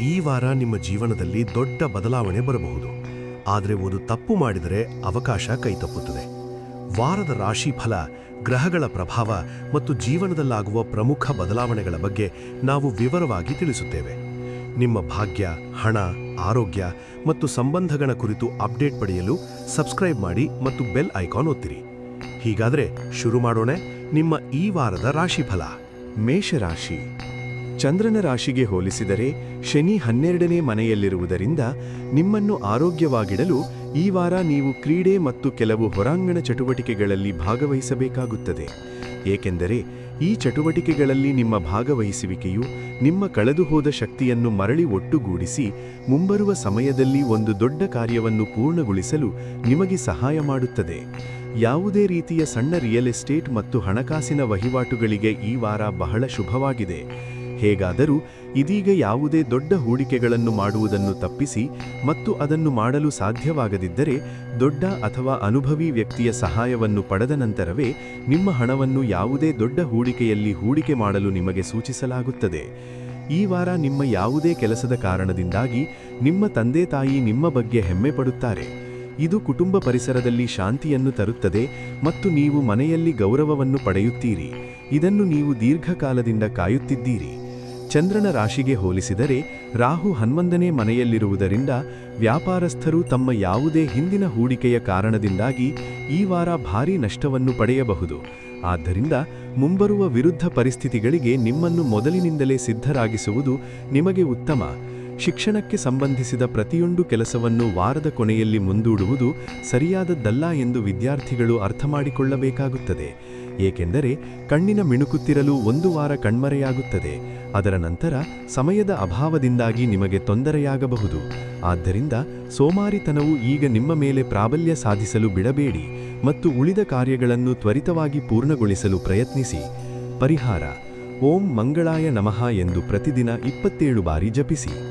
ಈ ವಾರ ನಿಮ್ಮ ಜೀವನದಲ್ಲಿ ದೊಡ್ಡ ಬದಲಾವಣೆ ಬರಬಹುದು. ಆದರೆ ಒಂದು ತಪ್ಪು ಮಾಡಿದರೆ ಅವಕಾಶ ಕೈತಪ್ಪುತ್ತದೆ. ವಾರದ ರಾಶಿ ಫಲ, ಗ್ರಹಗಳ ಪ್ರಭಾವ ಮತ್ತು ಜೀವನದಲ್ಲಾಗುವ ಪ್ರಮುಖ ಬದಲಾವಣೆಗಳ ಬಗ್ಗೆ ನಾವು ವಿವರವಾಗಿ ತಿಳಿಸುತ್ತೇವೆ. ನಿಮ್ಮ ಭಾಗ್ಯ, ಹಣ, ಆರೋಗ್ಯ ಮತ್ತು ಸಂಬಂಧಗಳ ಕುರಿತು ಅಪ್ಡೇಟ್ ಪಡೆಯಲು ಸಬ್ಸ್ಕ್ರೈಬ್ ಮಾಡಿ ಮತ್ತು ಬೆಲ್ ಐಕಾನ್ ಒತ್ತಿರಿ. ಹೀಗಾದರೆ ಶುರು ಮಾಡೋಣ ನಿಮ್ಮ ಈ ವಾರದ ರಾಶಿಫಲ ಮೇಷರಾಶಿ. ಚಂದ್ರನ ರಾಶಿಗೆ ಹೋಲಿಸಿದರೆ ಶನಿ ಹನ್ನೆರಡನೇ ಮನೆಯಲ್ಲಿರುವುದರಿಂದ ನಿಮ್ಮನ್ನು ಆರೋಗ್ಯವಾಗಿಡಲು ಈ ವಾರ ನೀವು ಕ್ರೀಡೆ ಮತ್ತು ಕೆಲವು ಹೊರಾಂಗಣ ಚಟುವಟಿಕೆಗಳಲ್ಲಿ ಭಾಗವಹಿಸಬೇಕಾಗುತ್ತದೆ. ಏಕೆಂದರೆ ಈ ಚಟುವಟಿಕೆಗಳಲ್ಲಿ ನಿಮ್ಮ ಭಾಗವಹಿಸುವಿಕೆಯು ನಿಮ್ಮ ಕಳೆದುಹೋದ ಶಕ್ತಿಯನ್ನು ಮರಳಿ ಒಟ್ಟುಗೂಡಿಸಿ ಮುಂಬರುವ ಸಮಯದಲ್ಲಿ ಒಂದು ದೊಡ್ಡ ಕಾರ್ಯವನ್ನು ಪೂರ್ಣಗೊಳಿಸಲು ನಿಮಗೆ ಸಹಾಯ ಮಾಡುತ್ತದೆ. ಯಾವುದೇ ರೀತಿಯ ಸಣ್ಣ ರಿಯಲ್ ಎಸ್ಟೇಟ್ ಮತ್ತು ಹಣಕಾಸಿನ ವಹಿವಾಟುಗಳಿಗೆ ಈ ವಾರ ಬಹಳ ಶುಭವಾಗಿದೆ. ಹೇಗಾದರೂ ಇದೀಗ ಯಾವುದೇ ದೊಡ್ಡ ಹೂಡಿಕೆಗಳನ್ನು ಮಾಡುವುದನ್ನು ತಪ್ಪಿಸಿ ಮತ್ತು ಅದನ್ನು ಮಾಡಲು ಸಾಧ್ಯವಾಗದಿದ್ದರೆ ದೊಡ್ಡ ಅಥವಾ ಅನುಭವಿ ವ್ಯಕ್ತಿಯ ಸಹಾಯವನ್ನು ಪಡೆದ ನಂತರವೇ ನಿಮ್ಮ ಹಣವನ್ನು ಯಾವುದೇ ದೊಡ್ಡ ಹೂಡಿಕೆಯಲ್ಲಿ ಹೂಡಿಕೆ ಮಾಡಲು ನಿಮಗೆ ಸೂಚಿಸಲಾಗುತ್ತದೆ. ಈ ವಾರ ನಿಮ್ಮ ಯಾವುದೇ ಕೆಲಸದ ಕಾರಣದಿಂದಾಗಿ ನಿಮ್ಮ ತಂದೆ ತಾಯಿ ನಿಮ್ಮ ಬಗ್ಗೆ ಹೆಮ್ಮೆ ಪಡುತ್ತಾರೆ. ಇದು ಕುಟುಂಬ ಪರಿಸರದಲ್ಲಿ ಶಾಂತಿಯನ್ನು ತರುತ್ತದೆ ಮತ್ತು ನೀವು ಮನೆಯಲ್ಲಿ ಗೌರವವನ್ನು ಪಡೆಯುತ್ತೀರಿ. ಇದನ್ನು ನೀವು ದೀರ್ಘಕಾಲದಿಂದ ಕಾಯುತ್ತಿದ್ದೀರಿ. ಚಂದ್ರನ ರಾಶಿಗೆ ಹೋಲಿಸಿದರೆ ರಾಹು ಹನ್ನೊಂದನೇ ಮನೆಯಲ್ಲಿರುವುದರಿಂದ ವ್ಯಾಪಾರಸ್ಥರು ತಮ್ಮ ಯಾವುದೇ ಹಿಂದಿನ ಹೂಡಿಕೆಯ ಕಾರಣದಿಂದಾಗಿ ಈ ವಾರ ಭಾರೀ ನಷ್ಟವನ್ನು ಪಡೆಯಬಹುದು. ಆದ್ದರಿಂದ ಮುಂಬರುವ ವಿರುದ್ಧ ಪರಿಸ್ಥಿತಿಗಳಿಗೆ ನಿಮ್ಮನ್ನು ಮೊದಲಿನಿಂದಲೇ ಸಿದ್ಧರಾಗಿಸುವುದು ನಿಮಗೆ ಉತ್ತಮ. ಶಿಕ್ಷಣಕ್ಕೆ ಸಂಬಂಧಿಸಿದ ಪ್ರತಿಯೊಂದು ಕೆಲಸವನ್ನು ವಾರದ ಕೊನೆಯಲ್ಲಿ ಮುಂದೂಡುವುದು ಸರಿಯಾದದ್ದಲ್ಲ ಎಂದು ವಿದ್ಯಾರ್ಥಿಗಳು ಅರ್ಥಮಾಡಿಕೊಳ್ಳಬೇಕಾಗುತ್ತದೆ. ಏಕೆಂದರೆ ಕಣ್ಣಿನ ಮಿಣುಕುತ್ತಿರಲು ಒಂದು ವಾರ ಕಣ್ಮರೆಯಾಗುತ್ತದೆ. ಅದರ ನಂತರ ಸಮಯದ ಅಭಾವದಿಂದಾಗಿ ನಿಮಗೆ ತೊಂದರೆಯಾಗಬಹುದು. ಆದ್ದರಿಂದ ಸೋಮಾರಿತನವು ಈಗ ನಿಮ್ಮ ಮೇಲೆ ಪ್ರಾಬಲ್ಯ ಸಾಧಿಸಲು ಬಿಡಬೇಡಿ ಮತ್ತು ಉಳಿದ ಕಾರ್ಯಗಳನ್ನು ತ್ವರಿತವಾಗಿ ಪೂರ್ಣಗೊಳಿಸಲು ಪ್ರಯತ್ನಿಸಿ. ಪರಿಹಾರ. ಓಂ ಮಂಗಳಾಯ ನಮಃ ಎಂದು ಪ್ರತಿದಿನ ಇಪ್ಪತ್ತೇಳು ಬಾರಿ ಜಪಿಸಿ.